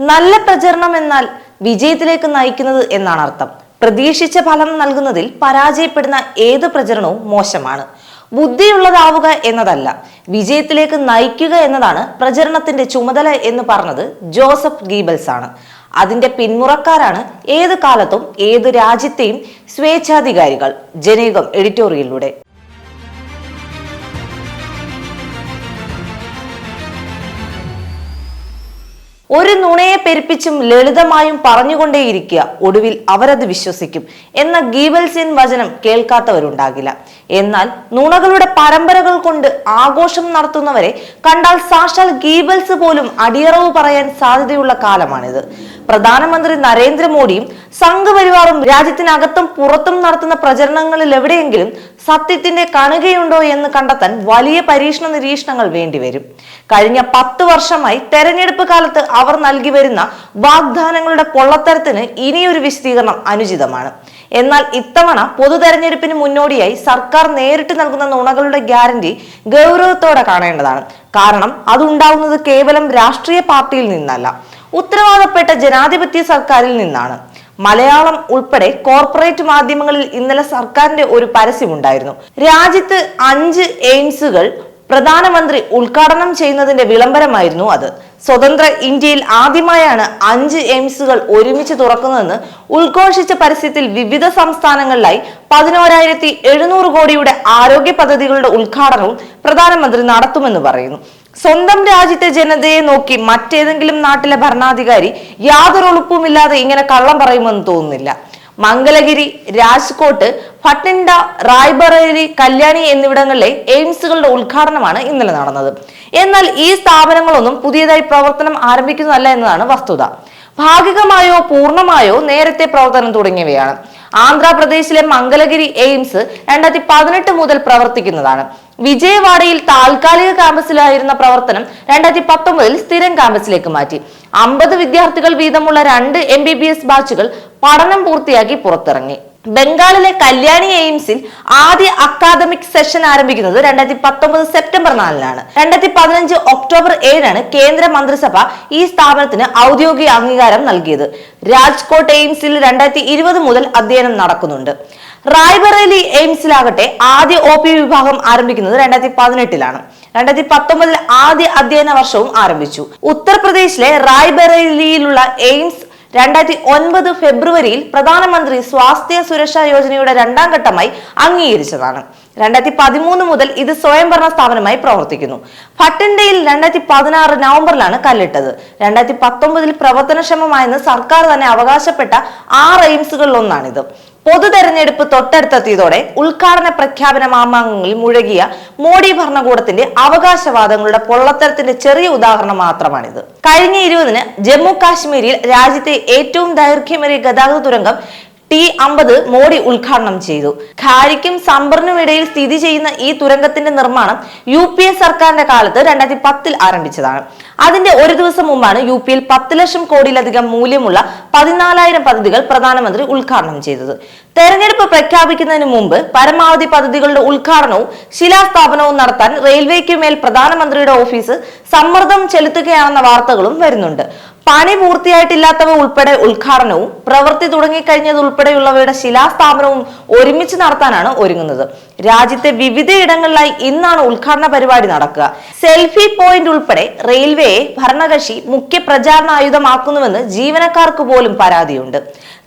നല്ല പ്രചരണം എന്നാൽ വിജയത്തിലേക്ക് നയിക്കുന്നത് എന്നാണ് അർത്ഥം. പ്രതീക്ഷിച്ച ഫലം നൽകുന്നതിൽ പരാജയപ്പെടുന്ന ഏത് പ്രചരണവും മോശമാണ്. ബുദ്ധിയുള്ളതാവുക എന്നതല്ല വിജയത്തിലേക്ക് നയിക്കുക എന്നതാണ് പ്രചരണത്തിന്റെ ചുമതല എന്ന് പറഞ്ഞത് ജോസഫ് ഗീബൽസ് ആണ്. അതിന്റെ പിന്മുറക്കാരാണ് ഏത് കാലത്തും ഏത് രാജ്യത്തെയും സ്വേച്ഛാധികാരികൾ. ജനീകം എഡിറ്റോറിയലിലൂടെ. ഒരു നുണയെ പെരുപ്പിച്ചും ലളിതമായും പറഞ്ഞുകൊണ്ടേയിരിക്കുക. ഒടുവിൽ അവരത് വിശ്വസിക്കും. എന്ന ഗീബൽസിൻ വചനം കേൾക്കാത്തവരുണ്ടാകില്ല. എന്നാൽ നുണകളുടെ പരമ്പരകൾ കൊണ്ട് ആഘോഷം നടത്തുന്നവരെ കണ്ടാൽ സാക്ഷാൽ ഗീവൽസ് പോലും അടിയറവ് പറയാൻ സാധ്യതയുള്ള കാലമാണിത്. പ്രധാനമന്ത്രി നരേന്ദ്രമോദിയും സംഘപരിവാറും രാജ്യത്തിനകത്തും പുറത്തും നടത്തുന്ന പ്രചരണങ്ങളിൽ എവിടെയെങ്കിലും സത്യത്തിന്റെ കണുകയുണ്ടോ എന്ന് കണ്ടെത്താൻ വലിയ പരീക്ഷണ നിരീക്ഷണങ്ങൾ വേണ്ടിവരും. കഴിഞ്ഞ പത്ത് വർഷമായി തെരഞ്ഞെടുപ്പ് കാലത്ത് അവർ നൽകി വരുന്ന വാഗ്ദാനങ്ങളുടെ പൊള്ളത്തരത്തിന് ഇനിയൊരു വിശദീകരണം അനുചിതമാണ്. എന്നാൽ ഇത്തവണ പൊതു തെരഞ്ഞെടുപ്പിന് മുന്നോടിയായി സർക്കാർ നേരിട്ട് നൽകുന്ന നുണകളുടെ ഗ്യാരണ്ടി ഗൗരവത്തോടെ കാണേണ്ടതാണ്. കാരണം അതുണ്ടാവുന്നത് കേവലം രാഷ്ട്രീയ പാർട്ടിയിൽ നിന്നല്ല. ഉത്തരവാദപ്പെട്ട ജനാധിപത്യ സർക്കാരിൽ നിന്നാണ്. മലയാളം ഉൾപ്പെടെ കോർപ്പറേറ്റ് മാധ്യമങ്ങളിൽ ഇന്നലെ സർക്കാരിന്റെ ഒരു പരസ്യമുണ്ടായിരുന്നു. രാജ്യത്ത് അഞ്ച് എയിംസുകൾ പ്രധാനമന്ത്രി ഉദ്ഘാടനം ചെയ്യുന്നതിന്റെ വിളംബരമായിരുന്നു അത്. സ്വതന്ത്ര ഇന്ത്യയിൽ ആദ്യമായാണ് അഞ്ച് എയിംസുകൾ ഒരുമിച്ച് തുറക്കുന്നതെന്ന് ഉദ്ഘോഷിച്ച പരസ്യത്തിൽ വിവിധ സംസ്ഥാനങ്ങളിലായി പതിനോരായിരത്തി എഴുന്നൂറ് കോടിയുടെ ആരോഗ്യ പദ്ധതികളുടെ ഉദ്ഘാടനവും പ്രധാനമന്ത്രി നടത്തുമെന്ന് പറയുന്നു. സ്വന്തം രാജ്യത്തെ ജനതയെ നോക്കി മറ്റേതെങ്കിലും നാട്ടിലെ ഭരണാധികാരി യാതൊരു ഉളുപ്പുമില്ലാതെ ഇങ്ങനെ കള്ളം പറയുമെന്ന് തോന്നുന്നില്ല. മംഗലഗിരി രാജ്കോട്ട് ഭട്ടിൻഡ റായ്ബറേലി കല്യാണി എന്നിവിടങ്ങളിലെ എയിംസുകളുടെ ഉദ്ഘാടനമാണ് ഇന്നലെ നടന്നത്. എന്നാൽ ഈ സ്ഥാപനങ്ങളൊന്നും പുതിയതായി പ്രവർത്തനം ആരംഭിക്കുന്നതല്ല എന്നതാണ് വസ്തുത. ഭാഗികമായോ പൂർണമായോ നേരത്തെ പ്രവർത്തനം തുടങ്ങിയവയാണ്. ആന്ധ്രാപ്രദേശിലെ മംഗലഗിരി എയിംസ് രണ്ടായിരത്തി പതിനെട്ട് മുതൽ പ്രവർത്തിക്കുന്നതാണ്. വിജയവാഡയിൽ താൽക്കാലിക ക്യാമ്പസിലായിരുന്ന പ്രവർത്തനം രണ്ടായിരത്തി പത്തൊമ്പതിൽ സ്ഥിരം ക്യാമ്പസിലേക്ക് മാറ്റി. അമ്പത് വിദ്യാർത്ഥികൾ വീതമുള്ള രണ്ട് എം ബി ബി എസ് ബാച്ചുകൾ പഠനം പൂർത്തിയാക്കി പുറത്തിറങ്ങി. ബംഗാളിലെ കല്യാണി എയിംസിൽ ആദ്യ അക്കാദമിക് സെഷൻ ആരംഭിക്കുന്നത് രണ്ടായിരത്തി പത്തൊമ്പത് സെപ്റ്റംബർ നാലിനാണ്. രണ്ടായിരത്തി പതിനഞ്ച് ഒക്ടോബർ ഏഴിനാണ് കേന്ദ്ര മന്ത്രിസഭ ഈ സ്ഥാപനത്തിന് ഔദ്യോഗിക അംഗീകാരം നൽകിയത്. രാജ്കോട്ട് എയിംസിൽ രണ്ടായിരത്തി ഇരുപത് മുതൽ അധ്യയനം നടക്കുന്നുണ്ട്. റായ്ബറേലി എയിംസിലാകട്ടെ ആദ്യ ഒ പി വിഭാഗം ആരംഭിക്കുന്നത് രണ്ടായിരത്തി പതിനെട്ടിലാണ് രണ്ടായിരത്തി പത്തൊമ്പതിൽ ആദ്യ അധ്യയന വർഷവും ആരംഭിച്ചു. ഉത്തർപ്രദേശിലെ റായ്ബറേലിയിലുള്ള എയിംസ് രണ്ടായിരത്തി ഒൻപത് ഫെബ്രുവരിയിൽ പ്രധാനമന്ത്രി സ്വാസ്ഥ്യ സുരക്ഷാ യോജനയുടെ രണ്ടാം ഘട്ടമായി അംഗീകരിച്ചതാണ്. രണ്ടായിരത്തി പതിമൂന്ന് മുതൽ ഇത് സ്വയംഭരണ സ്ഥാപനമായി പ്രവർത്തിക്കുന്നു. ഭട്ടിൻഡയിൽ രണ്ടായിരത്തി പതിനാറ് നവംബറിലാണ് കല്ലിട്ടത്. രണ്ടായിരത്തി പത്തൊമ്പതിൽ പ്രവർത്തനക്ഷമമായെന്ന് സർക്കാർ തന്നെ അവകാശപ്പെട്ട ആറ് എയിംസുകളിൽ ഒന്നാണിത് പൊതു തെരഞ്ഞെടുപ്പ് തൊട്ടടുത്തെത്തിയതോടെ ഉദ്ഘാടന പ്രഖ്യാപന മാമാങ്കങ്ങളിൽ മുഴകിയ മോഡി ഭരണകൂടത്തിന്റെ അവകാശവാദങ്ങളുടെ പൊള്ളത്തരത്തിന്റെ ചെറിയ ഉദാഹരണം മാത്രമാണിത്. കഴിഞ്ഞ ഇരുപതിന് ജമ്മു കാശ്മീരിൽ രാജ്യത്തെ ഏറ്റവും ദൈർഘ്യമേറിയ ഗതാഗത തുരങ്കം ടി അമ്പത് മോഡി ഉദ്ഘാടനം ചെയ്തു. ഖാരിക്കും സമ്പറിനും ഇടയിൽ സ്ഥിതി ചെയ്യുന്ന ഈ തുരങ്കത്തിന്റെ നിർമ്മാണം യു പി എ സർക്കാരിന്റെ കാലത്ത് രണ്ടായിരത്തി പത്തിൽ ആരംഭിച്ചതാണ്. അതിന്റെ ഒരു ദിവസം മുമ്പാണ് യു പിയിൽ പത്ത് ലക്ഷം കോടിയിലധികം മൂല്യമുള്ള പതിനാലായിരം പദ്ധതികൾ പ്രധാനമന്ത്രി ഉദ്ഘാടനം ചെയ്തത്. തെരഞ്ഞെടുപ്പ് പ്രഖ്യാപിക്കുന്നതിന് മുമ്പ് പരമാവധി പദ്ധതികളുടെ ഉദ്ഘാടനവും ശിലാസ്ഥാപനവും നടത്താൻ റെയിൽവേക്ക് മേൽ പ്രധാനമന്ത്രിയുടെ ഓഫീസ് സമ്മർദ്ദം ചെലുത്തുകയാണെന്ന വാർത്തകളും വരുന്നുണ്ട്. പണി പൂർത്തിയായിട്ടില്ലാത്തവ ഉൾപ്പെടെ ഉദ്ഘാടനവും പ്രവൃത്തി തുടങ്ങിക്കഴിഞ്ഞത് ഉൾപ്പെടെയുള്ളവയുടെ ശിലാസ്ഥാപനവും ഒരുമിച്ച് നടത്താനാണ് ഒരുങ്ങുന്നത്. രാജ്യത്തെ വിവിധയിടങ്ങളിലായി ഇന്നാണ് ഉദ്ഘാടന പരിപാടി നടക്കുക. സെൽഫി പോയിന്റ് ഉൾപ്പെടെ റെയിൽവേയെ ഭരണകക്ഷി മുഖ്യ പ്രചാരണ ആയുധമാക്കുന്നുവെന്ന് ജീവനക്കാർക്ക് പോലും പരാതിയുണ്ട്.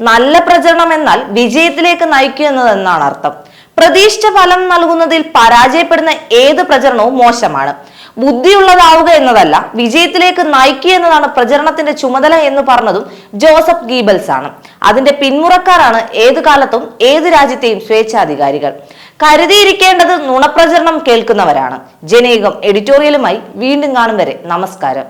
നല്ല പ്രചരണം എന്നാൽ വിജയത്തിലേക്ക് നയിക്കുന്നതെന്നാണ് അർത്ഥം. പ്രതീക്ഷിച്ച ഫലം നൽകുന്നതിൽ പരാജയപ്പെടുന്ന ഏത് പ്രചരണവും മോശമാണ്. ബുദ്ധിയുള്ളതാവുക എന്നതല്ല വിജയത്തിലേക്ക് നയിക്കുക എന്നതാണ് പ്രചരണത്തിന്റെ ചുമതല എന്ന് പറഞ്ഞതും ജോസഫ് ഗീബൽസ് ആണ് അതിന്റെ പിന്മുറക്കാരാണ് ഏതു കാലത്തും ഏത് രാജ്യത്തെയും സ്വേച്ഛാധികാരികൾ. കരുതിയിരിക്കേണ്ടത് നുണപ്രചരണം കേൾക്കുന്നവരാണ്. ജനേകം എഡിറ്റോറിയലുമായി വീണ്ടും കാണും വരെ. നമസ്കാരം.